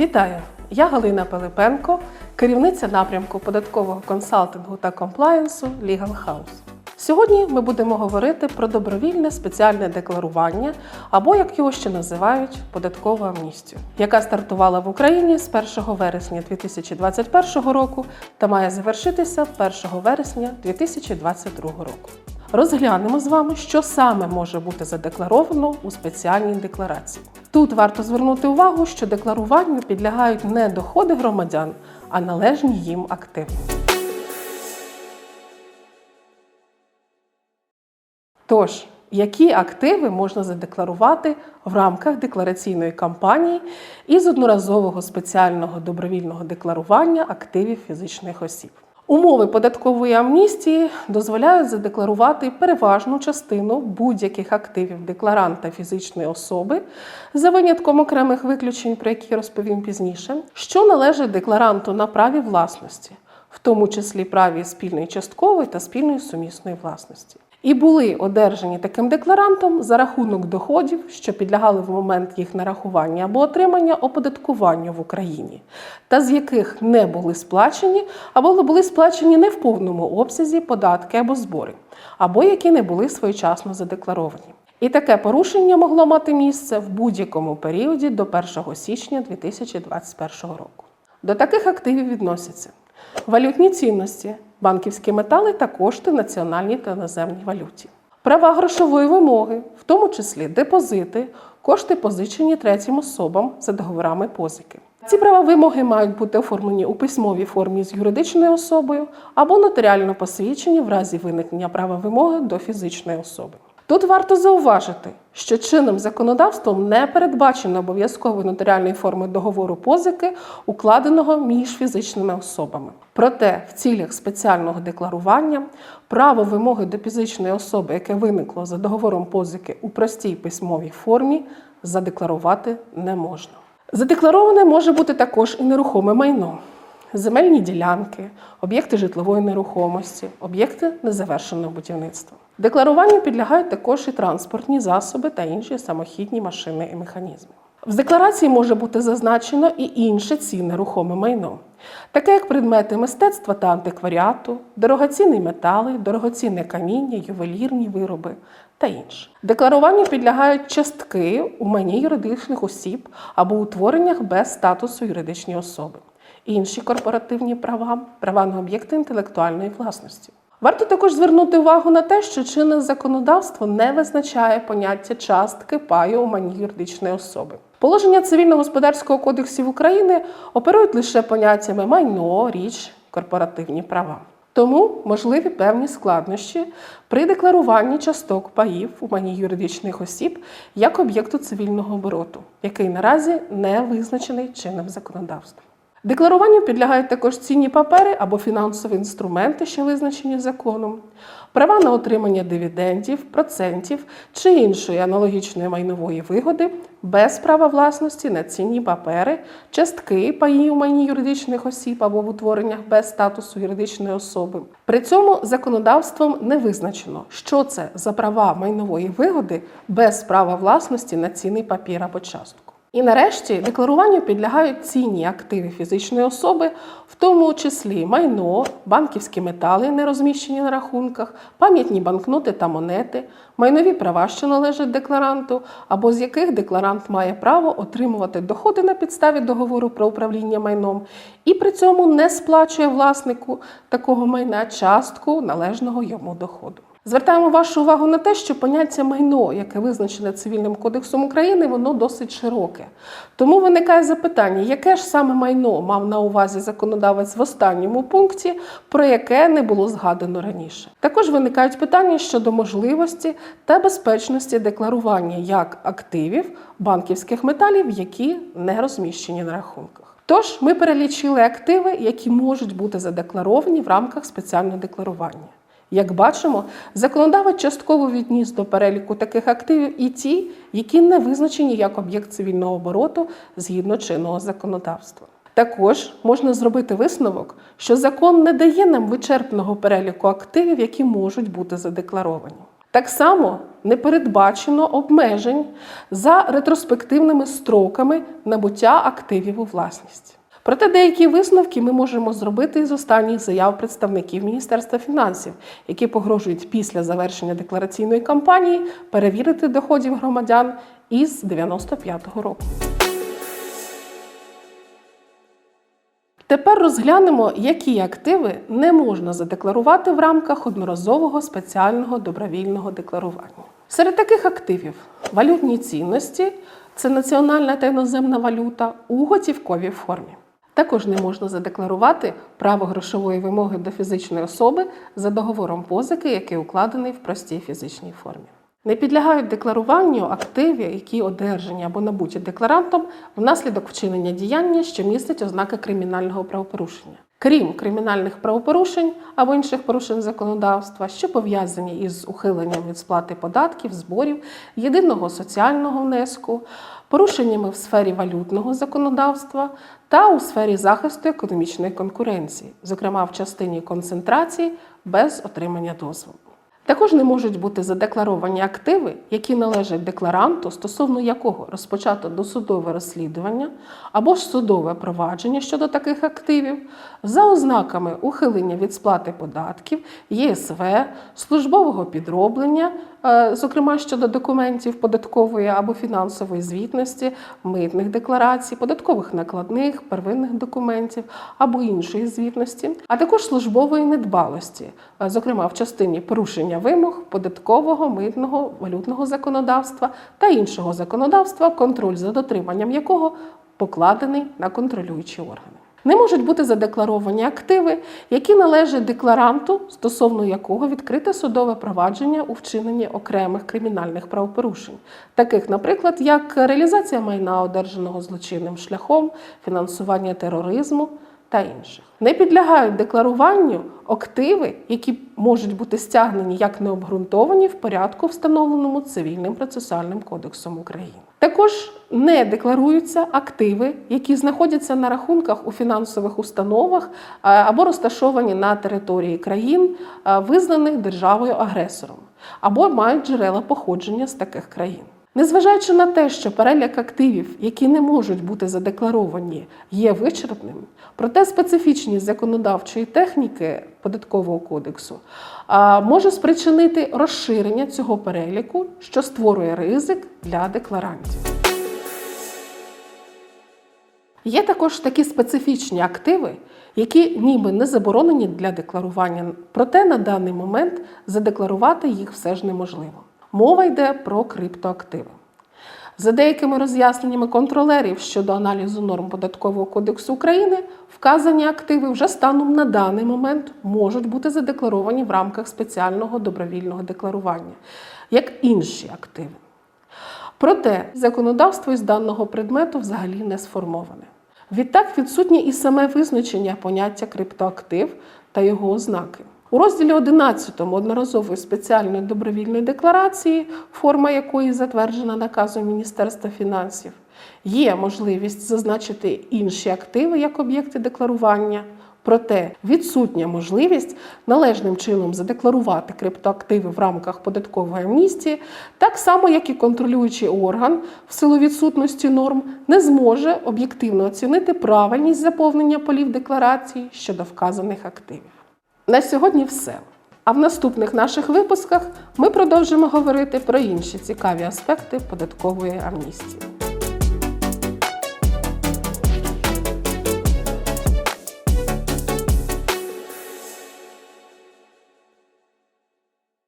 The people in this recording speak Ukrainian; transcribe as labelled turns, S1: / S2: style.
S1: Вітаю! Я Галина Пилипенко, керівниця напрямку податкового консалтингу та комплаєнсу Legal House. Сьогодні ми будемо говорити про добровільне спеціальне декларування, або як його ще називають, податкову амністію, яка стартувала в Україні з 1 вересня 2021 року та має завершитися 1 вересня 2022 року. Розглянемо з вами, що саме може бути задекларовано у спеціальній декларації. Тут варто звернути увагу, що декларуванню підлягають не доходи громадян, а належні їм активи. Тож, які активи можна задекларувати в рамках деклараційної кампанії із одноразового спеціального добровільного декларування активів фізичних осіб? Умови податкової амністії дозволяють задекларувати переважну частину будь-яких активів декларанта фізичної особи за винятком окремих виключень, про які розповім пізніше, що належить декларанту на праві власності, в тому числі праві спільної часткової та спільної сумісної власності. І були одержані таким декларантом за рахунок доходів, що підлягали в момент їх нарахування або отримання оподаткуванню в Україні, та з яких не були сплачені або були сплачені не в повному обсязі податки або збори, або які не були своєчасно задекларовані. І таке порушення могло мати місце в будь-якому періоді до 1 січня 2021 року. До таких активів відносяться валютні цінності, банківські метали та кошти в національній та наземній валюті, права грошової вимоги, в тому числі депозити, кошти позичені третім особам за договорами позики. Ці права вимоги мають бути оформлені у письмовій формі з юридичною особою або нотаріально посвідчені в разі виникнення права вимоги до фізичної особи. Тут варто зауважити, що чинним законодавством не передбачено обов'язкової нотаріальної форми договору позики, укладеного між фізичними особами. Проте в цілях спеціального декларування право вимоги до фізичної особи, яке виникло за договором позики у простій письмовій формі, задекларувати не можна. Задеклароване може бути також і нерухоме майно. Земельні ділянки, об'єкти житлової нерухомості, об'єкти незавершеного будівництва. Декларуванню підлягають також і транспортні засоби та інші самохідні машини і механізми. В декларації може бути зазначено і інше цінне рухоме майно, таке як предмети мистецтва та антикваріату, дорогоцінні метали, дорогоцінне каміння, ювелірні вироби та інше. Декларуванню підлягають частки у майні юридичних осіб або утвореннях без статусу юридичної особи, інші корпоративні права, права на об'єкти інтелектуальної власності. Варто також звернути увагу на те, що чинне законодавство не визначає поняття частки паю у майні юридичної особи. Положення цивільно-господарського кодексів України оперують лише поняттями майно, річ, корпоративні права. Тому можливі певні складнощі при декларуванні часток паїв у майні юридичних осіб як об'єкту цивільного обороту, який наразі не визначений чинним законодавством. Декларуванню підлягають також цінні папери або фінансові інструменти, що визначені законом, права на отримання дивідендів, процентів чи іншої аналогічної майнової вигоди без права власності на цінні папери, частки паї у майні юридичних осіб або в утвореннях без статусу юридичної особи. При цьому законодавством не визначено, що це за права майнової вигоди без права власності на цінний папір або частку. І нарешті декларуванню підлягають цінні активи фізичної особи, в тому числі майно, банківські метали, не розміщені на рахунках, пам'ятні банкноти та монети, майнові права, що належать декларанту, або з яких декларант має право отримувати доходи на підставі договору про управління майном, і при цьому не сплачує власнику такого майна частку належного йому доходу. Звертаємо вашу увагу на те, що поняття майно, яке визначене цивільним кодексом України, воно досить широке. Тому виникає запитання, яке ж саме майно мав на увазі законодавець в останньому пункті, про яке не було згадано раніше. Також виникають питання щодо можливості та безпечності декларування як активів банківських металів, які не розміщені на рахунках. Тож ми перелічили активи, які можуть бути задекларовані в рамках спеціального декларування. Як бачимо, законодавець частково відніс до переліку таких активів і ті, які не визначені як об'єкт цивільного обороту згідно чинного законодавства. Також можна зробити висновок, що закон не дає нам вичерпного переліку активів, які можуть бути задекларовані. Так само не передбачено обмежень за ретроспективними строками набуття активів у власність. Проте деякі висновки ми можемо зробити із останніх заяв представників Міністерства фінансів, які погрожують після завершення деклараційної кампанії перевірити доходів громадян із 95-го року. Тепер розглянемо, які активи не можна задекларувати в рамках одноразового спеціального добровільного декларування. Серед таких активів валютні цінності це національна та іноземна валюта у готівковій формі. Також не можна задекларувати право грошової вимоги до фізичної особи за договором позики, який укладений в простій фізичній формі. Не підлягають декларуванню активи, які одержані або набуті декларантом внаслідок вчинення діяння, що містить ознаки кримінального правопорушення. Крім кримінальних правопорушень або інших порушень законодавства, що пов'язані із ухиленням від сплати податків, зборів, єдиного соціального внеску, порушеннями в сфері валютного законодавства та у сфері захисту економічної конкуренції, зокрема в частині концентрації без отримання дозволу. Також не можуть бути задекларовані активи, які належать декларанту, стосовно якого розпочато досудове розслідування або ж судове провадження щодо таких активів, за ознаками ухилення від сплати податків, ЄСВ, службового підроблення, зокрема щодо документів податкової або фінансової звітності, митних декларацій, податкових накладних, первинних документів або іншої звітності, а також службової недбалості, е, зокрема в частині порушення вимог податкового, митного, валютного законодавства та іншого законодавства, контроль за дотриманням якого покладений на контролюючі органи. Не можуть бути задекларовані активи, які належать декларанту, стосовно якого відкрите судове провадження у вчиненні окремих кримінальних правопорушень, таких, наприклад, як реалізація майна, одержаного злочинним шляхом, фінансування тероризму та інших. Не підлягають декларуванню активи, які можуть бути стягнені як необґрунтовані в порядку, встановленому цивільним процесуальним кодексом України. Також не декларуються активи, які знаходяться на рахунках у фінансових установах або розташовані на території країн, визнаних державою-агресором, або мають джерела походження з таких країн. Незважаючи на те, що перелік активів, які не можуть бути задекларовані, є вичерпним, проте специфічність законодавчої техніки податкового кодексу може спричинити розширення цього переліку, що створює ризик для декларантів. Є також такі специфічні активи, які ніби не заборонені для декларування, проте на даний момент задекларувати їх все ж неможливо. Мова йде про криптоактиви. За деякими роз'ясненнями контролерів щодо аналізу норм податкового кодексу України, вказані активи вже станом на даний момент можуть бути задекларовані в рамках спеціального добровільного декларування, як інші активи. Проте законодавство із даного предмету взагалі не сформоване. Відтак відсутнє і саме визначення поняття криптоактив та його ознаки. У розділі 11 одноразової спеціальної добровільної декларації, форма якої затверджена наказом Міністерства фінансів, є можливість зазначити інші активи як об'єкти декларування. Проте відсутня можливість належним чином задекларувати криптоактиви в рамках податкової амністії, так само як і контролюючий орган в силу відсутності норм не зможе об'єктивно оцінити правильність заповнення полів декларації щодо вказаних активів. На сьогодні все. А в наступних наших випусках ми продовжимо говорити про інші цікаві аспекти податкової амністії.